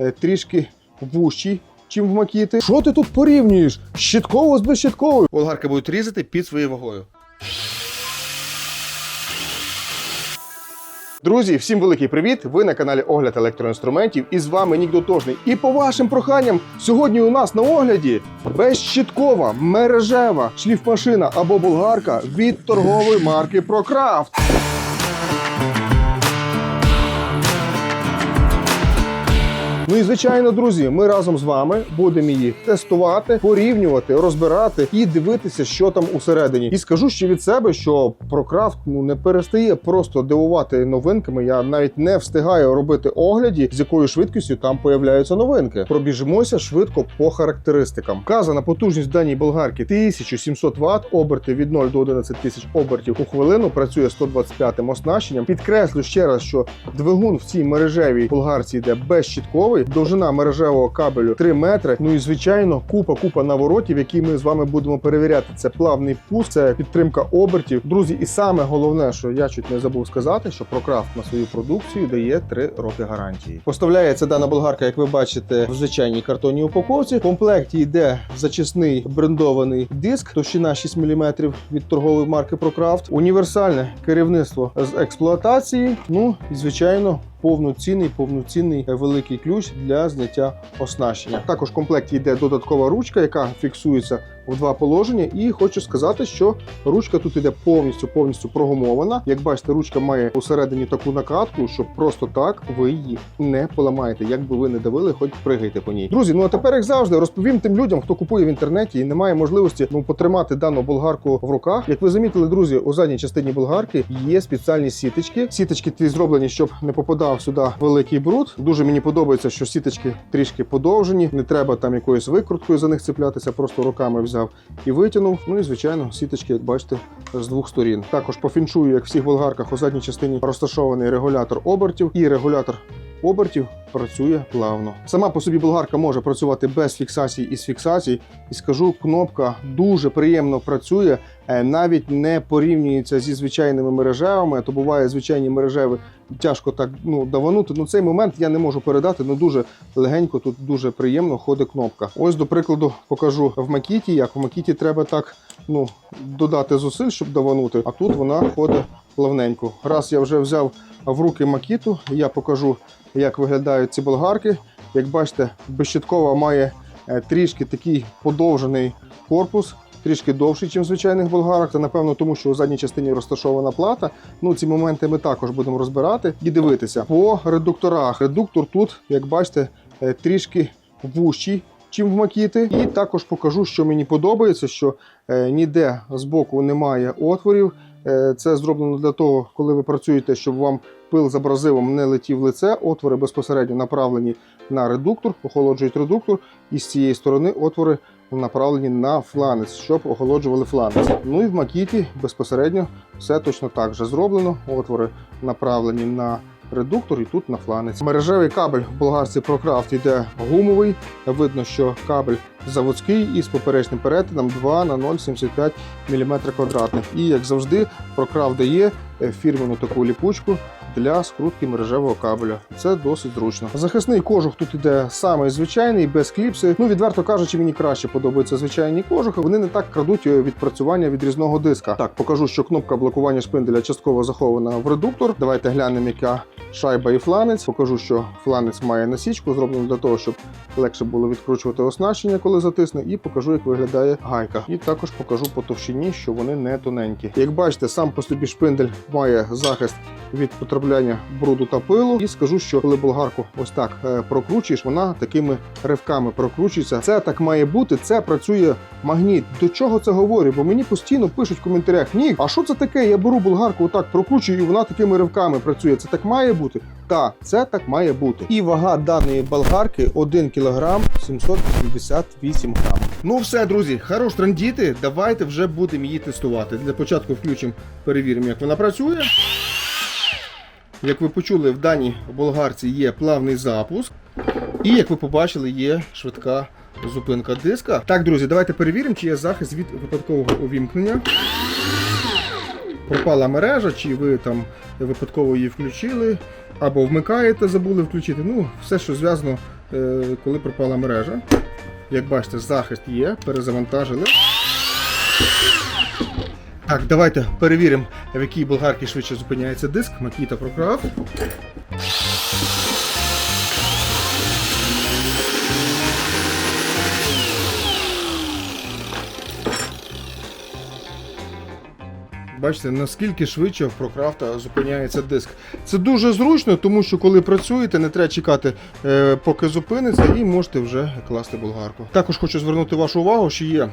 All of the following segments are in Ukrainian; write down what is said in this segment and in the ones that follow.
е, трішки вущий, чим в Макіти. Що ти тут порівнюєш? Щитково з безщитковою. Болгарки будуть різати під своєю вагою. Друзі, всім великий привіт! Ви на каналі Огляд електроінструментів і з вами Нік Дотожний. І по вашим проханням, сьогодні у нас на огляді безщиткова, мережева шліфмашина або болгарка від торгової марки ProCraft. Ну і звичайно, друзі, ми разом з вами будемо її тестувати, порівнювати, розбирати і дивитися, що там усередині. І скажу ще від себе, що ProCraft ну не перестає просто дивувати новинками. Я навіть не встигаю робити огляді, з якою швидкістю там появляються новинки. Пробіжимося швидко по характеристикам. Вказана потужність даній болгарки 1700 Вт, оберти від 0 до 11 тисяч обертів у хвилину. Працює 125 оснащенням. Підкреслю ще раз, що двигун в цій мережевій болгарці йде безщитковий. Довжина мережевого кабелю 3 метри. Ну і звичайно, купа купа наворотів, які ми з вами будемо перевіряти. Це плавний пуск, це підтримка обертів. Друзі, і саме головне, що я чуть не забув сказати, що ProCraft на свою продукцію дає 3 роки гарантії. Поставляється дана болгарка, як ви бачите, в звичайній картонній упаковці. В комплекті йде зачисний брендований диск, товщина 6 мм від торгової марки ProCraft, універсальне керівництво з експлуатації. Ну і звичайно. Повноцінний, повноцінний великий ключ для зняття оснащення. Також в комплекті йде додаткова ручка, яка фіксується в два положення. І хочу сказати, що ручка тут іде повністю повністю прогумована. Як бачите, ручка має усередині таку накатку, що просто так ви її не поламаєте. Як би ви не давили, хоч пригайте по ній. Друзі, ну а тепер, як завжди, розповім тим людям, хто купує в інтернеті і не має можливості ну потримати дану болгарку в руках. Як ви замітили, друзі, у задній частині болгарки є спеціальні сіточки. Сіточки ті зроблені, щоб не попадав сюди великий бруд. Дуже мені подобається, що сіточки трішки подовжені. Не треба там якоюсь викруткою за них цеплятися, просто руками взяв і витягнув. Ну і звичайно, сіточки, як бачите, з двох сторін. Також по фіншую, як в всіх болгарках, у задній частині розташований регулятор обертів і регулятор. Обертів працює плавно. Сама по собі болгарка може працювати без фіксації і з фіксацій. І скажу, кнопка дуже приємно працює, е, навіть не порівнюється зі звичайними мережевими. То буває звичайні мережеви тяжко так ну даванути. Ну цей момент я не можу передати. Ну дуже легенько, тут дуже приємно ходить кнопка. Ось до прикладу покажу в макіті. Як в макіті треба так ну додати зусиль, щоб даванути. А тут вона ходить плавненько. Раз я вже взяв в руки макіту, я покажу, як виглядають ці болгарки. Як бачите, безщиткова має е, трішки такий подовжений корпус. Трішки довший, ніж звичайних болгарах, та напевно тому, що у задній частині розташована плата. Ну ці моменти ми також будемо розбирати і дивитися. По редукторах. Редуктор тут, як бачите, е, трішки вущий, чим в макіти. І також покажу, що мені подобається, що е, ніде з боку немає отворів. Е, Це зроблено для того, коли ви працюєте, щоб вам пил з абразивом не летів в лице. Отвори безпосередньо направлені на редуктор, охолоджують редуктор, і з цієї сторони отвори направлені на фланець, щоб охолоджували фланець. Ну і в макіті безпосередньо все точно так же зроблено. Отвори направлені на редуктор і тут на фланець. Мережевий кабель в болгарці ProCraft йде гумовий. Видно, що кабель заводський із поперечним перетином 2 на 0,75 мм квадратних. І як завжди, ProCraft дає е, фірмену таку ліпучку для скрутки мережевого кабеля. Це досить зручно. Захисний кожух тут іде самий звичайний, без кліпси. Ну, відверто кажучи, мені краще подобаються звичайні кожухи. Вони не так крадуть е, відпрацювання відрізного диска. Так, покажу, що кнопка блокування шпинделя частково захована в редуктор. Давайте глянемо, яка шайба і фланець. Покажу, що фланець має насічку, зроблено для того, щоб легше було відкручувати оснащення, коли затисне, і покажу, як виглядає гайка. І також покажу по товщині, що вони не тоненькі. Як бачите, сам по собі шпиндель має захист від потрапляння бруду та пилу. І скажу, що коли болгарку ось так е, прокручуєш, вона такими ривками прокручується. Це так має бути. Це працює магніт. До чого це говорю? Бо мені постійно пишуть в коментарях: ні, а що це таке? Я беру болгарку, отак прокручую, і вона такими ривками працює. Це так має бути. Так, це так має бути. І вага даної болгарки 1 кг 788 грам. Ну все, друзі, хорош трандіти. Давайте вже будемо її тестувати. Для початку включимо, перевіримо, як вона працює. Як ви почули, в даній болгарці є плавний запуск. І як ви побачили, є швидка зупинка диска. Так, друзі, давайте перевіримо, чи є захист від випадкового увімкнення. Пропала мережа, чи ви там випадково її включили, або вмикаєте, забули включити. Ну, все, що зв'язано е, коли пропала мережа. Як бачите, захист є, перезавантажили. Так, давайте перевіримо, в якій болгарці швидше зупиняється диск. Макіта прокрав. Бачите, наскільки швидше в прокрафта зупиняється диск. Це дуже зручно, тому що коли працюєте, не треба чекати, е, поки зупиниться, і можете вже класти болгарку. Також хочу звернути вашу увагу, що є.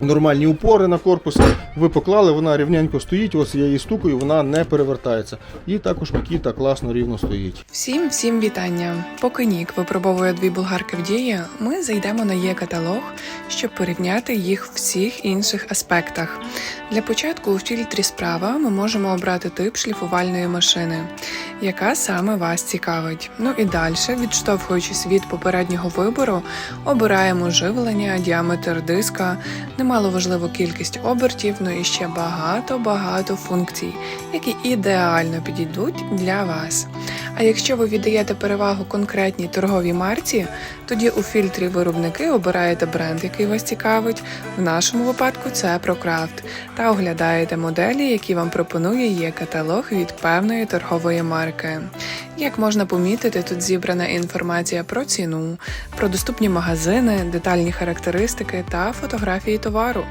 Нормальні упори на корпусі, ви поклали, вона рівненько стоїть, ось я її стукаю, вона не перевертається. І також Макіта класно рівно стоїть. Всім всім вітання! Поки Нік випробовує дві болгарки в дії, ми зайдемо на є каталог, щоб порівняти їх в всіх інших аспектах. Для початку у фільтрі справа ми можемо обрати тип шліфувальної машини, яка саме вас цікавить. Ну і далі, відштовхуючись від попереднього вибору, обираємо живлення, діаметр диска, немаловажливу кількість обертів, ну і ще багато-багато функцій, які ідеально підійдуть для вас. А якщо ви віддаєте перевагу конкретній торговій марці, тоді у фільтрі виробники обираєте бренд, який вас цікавить. В нашому випадку це ProCraft, та оглядаєте моделі, які вам пропонує є каталог від певної торгової марки. Як можна помітити, тут зібрана інформація про ціну, про доступні магазини, детальні характеристики та фотографії товару.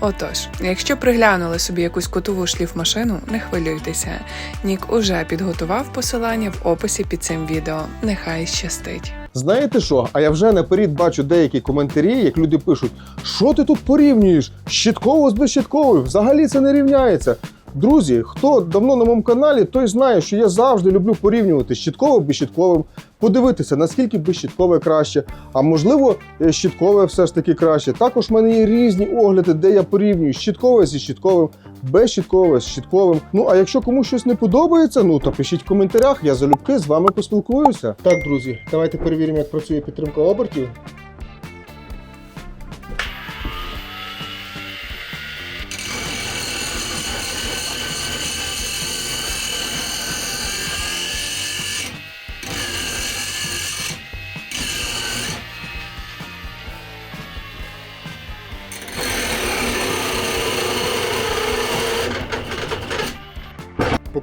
Отож, якщо приглянули собі якусь котову шліфмашину, не хвилюйтеся. Нік уже підготував посилання в описі під цим відео. Нехай щастить. Знаєте що? А я вже наперед бачу деякі коментарі, як люди пишуть: що ти тут порівнюєш? Щитково з безщитковою? Взагалі це не рівняється. Друзі, хто давно на моєму каналі, той знає, що я завжди люблю порівнювати щиткове безщитковим, подивитися, наскільки безщиткове краще, а можливо, е, щиткове все ж таки краще. Також в мене є різні огляди, де я порівнюю щиткове зі щитковим, безщиткове з щитковим. Ну а якщо комусь щось не подобається, ну то пишіть в коментарях, я залюбки з вами поспілкуюся. Так, друзі, давайте перевіримо, як працює підтримка обертів.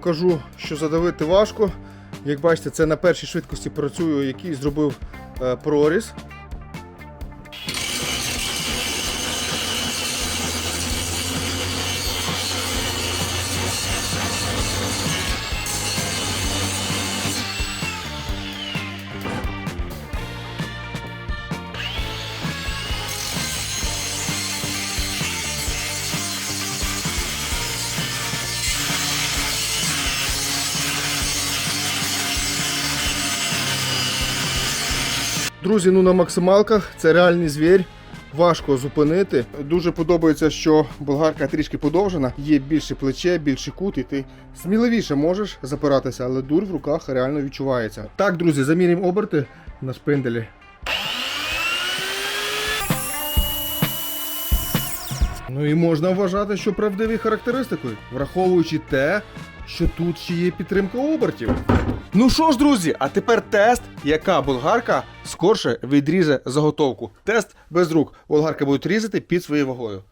Покажу, що задавити важко. Як бачите, це на першій швидкості працюю, який зробив е, проріз. Друзі, ну на максималках це реальний звір. Важко зупинити. Дуже подобається, що болгарка трішки подовжена, є більше плече, більше кут, і ти сміливіше можеш запиратися, але дур в руках реально відчувається. Так, друзі, замірюємо оберти на шпинделі. Ну і можна вважати, що правдиві характеристики, враховуючи те, що тут ще є підтримка обертів. Ну що ж, друзі, а тепер тест, яка болгарка скорше відріже заготовку. Тест без рук. Болгарки будуть різати під своєю вагою.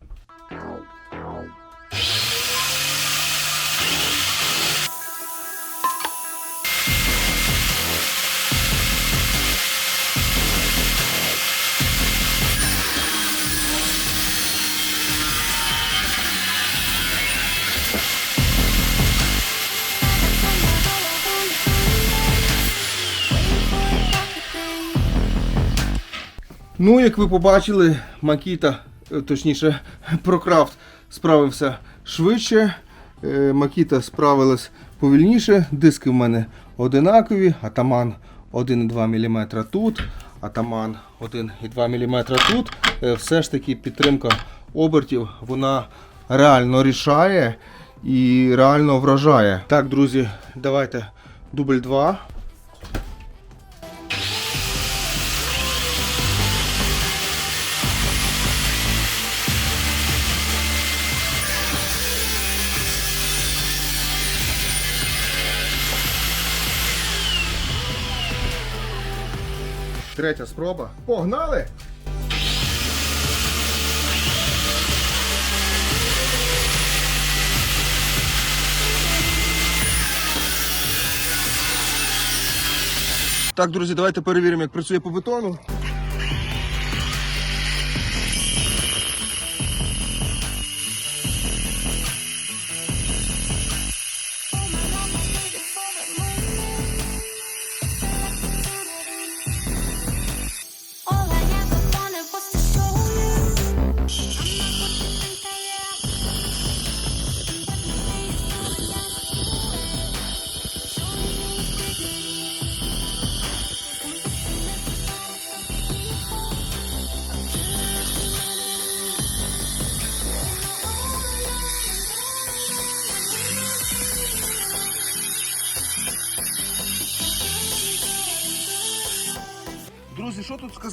Ну, як ви побачили, Макіта, е, точніше, Прокрафт справився швидше. е, Макіта справилась повільніше. Диски в мене одинакові. Атаман 1,2 мм тут, атаман 1,2 мм тут. Е, Все ж таки підтримка обертів вона реально рішає і реально вражає. Так, друзі, давайте дубль 2. Третя спроба. Погнали! Так, друзі, давайте перевіримо, як працює по бетону.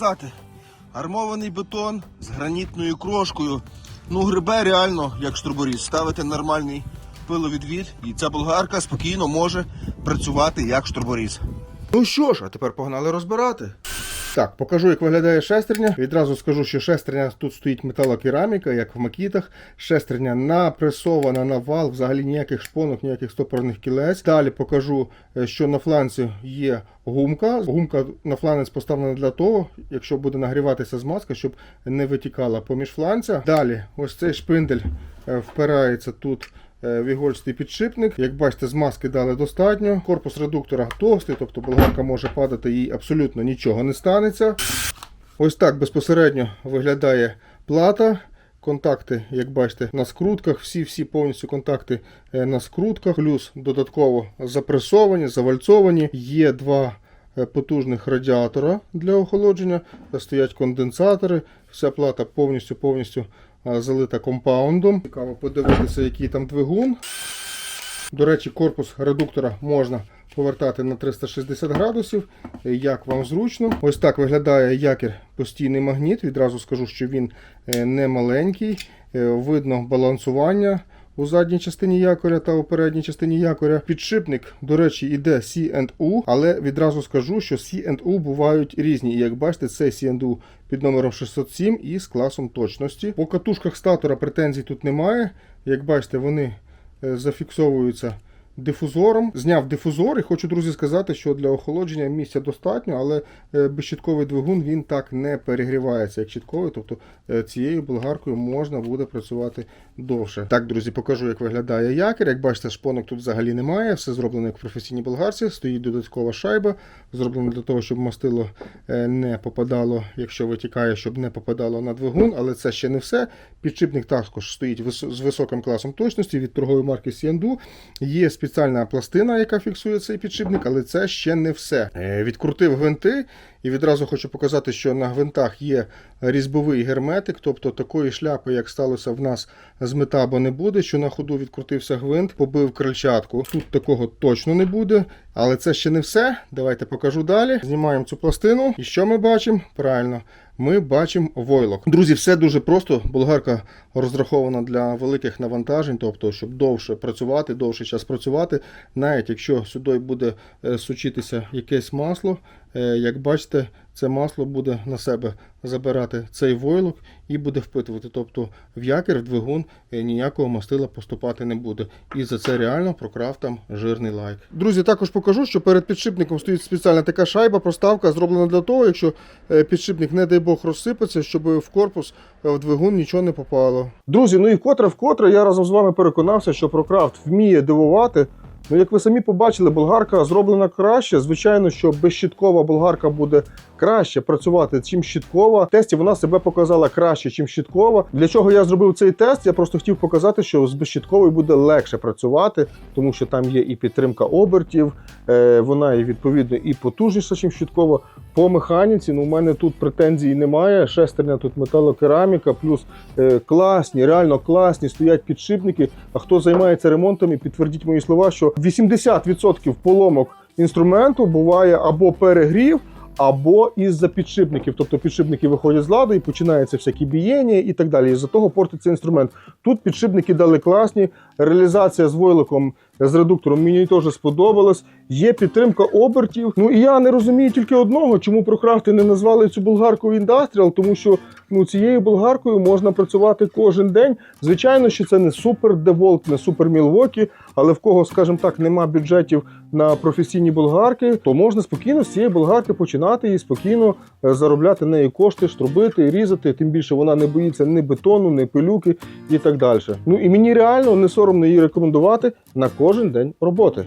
Сказати? Армований бетон з гранітною крошкою. Ну, грибе реально, як штурборіз. Ставити нормальний пиловідвід, і ця болгарка спокійно може працювати як штурборіз. Ну що ж, а тепер погнали розбирати. Так, покажу, як виглядає шестерня. Відразу скажу, що шестерня тут стоїть металокераміка, як в макітах. Шестерня напресована на вал, взагалі ніяких шпонок, ніяких стопорних кілець. Далі покажу, е, що на фланці є гумка. Гумка на фланець поставлена для того, якщо буде нагріватися змазка, щоб не витікала поміж фланця. Далі, ось цей шпиндель е, впирається тут вігольстий підшипник. Як бачите, змазки дали достатньо. Корпус редуктора товстий, тобто болгарка може падати, їй абсолютно нічого не станеться. Ось так безпосередньо виглядає плата. Контакти, як бачите, на скрутках, всі-всі повністю контакти е, на скрутках, плюс додатково запресовані, завальцовані. Є два е, потужних радіатора для охолодження, стоять конденсатори. Вся плата повністю повністю залита компаундом. Цікаво подивитися, який там двигун. До речі, корпус редуктора можна повертати на 360 градусів, як вам зручно. Ось так виглядає якір постійний магніт. Відразу скажу, що він е, не маленький. Е, Видно балансування у задній частині якоря та у передній частині якоря. Підшипник, до речі, іде C&U, але відразу скажу, що C&U бувають різні. І як бачите, це C&U під номером 607 і з класом точності. По катушках статора претензій тут немає. Як бачите, вони е, зафіксовуються дифузором. Зняв дифузор і хочу, друзі, сказати, що для охолодження місця достатньо, але е, безщітковий двигун він так не перегрівається, як щітковий. Тобто е, цією болгаркою можна буде працювати довше. Так, друзі, покажу, як виглядає якір. Як бачите, шпонок тут взагалі немає. Все зроблено як в професійній болгарці. Стоїть додаткова шайба, зроблено для того, щоб мастило е, не попадало, якщо витікає, щоб не попадало на двигун, але це ще не все. Підшипник також стоїть з високим класом точності від торгової марки Сіанду. Є спеціальна пластина, яка фіксує цей підшипник, але це ще не все. Е, Відкрутив гвинти. І відразу хочу показати, що на гвинтах є різьбовий герметик, тобто такої шляпи, як сталося в нас з метабо, не буде. Що на ходу відкрутився гвинт, побив крильчатку. Тут такого точно не буде. Але це ще не все. Давайте покажу далі. Знімаємо цю пластину. І що ми бачимо? Правильно, ми бачимо войлок. Друзі, все дуже просто. Болгарка розрахована для великих навантажень, тобто, щоб довше працювати, довший час працювати. Навіть якщо сюди буде е, сучитися якесь масло, як бачите, це масло буде на себе забирати цей войлок і буде впитувати. Тобто в якір, в двигун е, ніякого мастила поступати не буде. І за це реально прокрав там жирний лайк. Друзі, також покажу, що перед підшипником стоїть спеціальна така шайба, проставка зроблена для того, якщо е, підшипник, не дай Бог, розсипеться, щоб в корпус е, в двигун нічого не попало. Друзі, ну і вкотре вкотре я разом з вами переконався, що Прокрафт вміє дивувати. Ну, як ви самі побачили, болгарка зроблена краще. Звичайно, що безщіткова болгарка буде краще працювати, чим щіткова. В тесті вона себе показала краще, чим щіткова. Для чого я зробив цей тест? Я просто хотів показати, що з безщітковою буде легше працювати, тому що там є і підтримка обертів, е, вона і відповідно і потужніша, чим щіткова. По механіці, ну, у мене тут претензій немає. Шестерня тут металокераміка, плюс е, класні, реально класні стоять підшипники. А хто займається ремонтами, підтвердіть мої слова, що 80% поломок інструменту буває або перегрів. Або із-за підшипників, тобто підшипники виходять з ладу і починається всякі бієння і так далі. І з-за того портиться інструмент. Тут підшипники дали класні, реалізація з войлоком з редуктором. Мені теж сподобалось. Є підтримка обертів. Ну і я не розумію тільки одного, чому прокрафти не назвали цю болгарку індастріал, тому що ну цією болгаркою можна працювати кожен день. Звичайно, що це не супер деволт, не супер мілвокі, але в кого, скажімо так, нема бюджетів на професійні болгарки, то можна спокійно з цієї болгарки починати і спокійно е, заробляти неї кошти, штрубити, різати. Тим більше вона не боїться ні бетону, ні пилюки і так далі. Ну і мені реально не соромно її рекомендувати на кожен день роботи.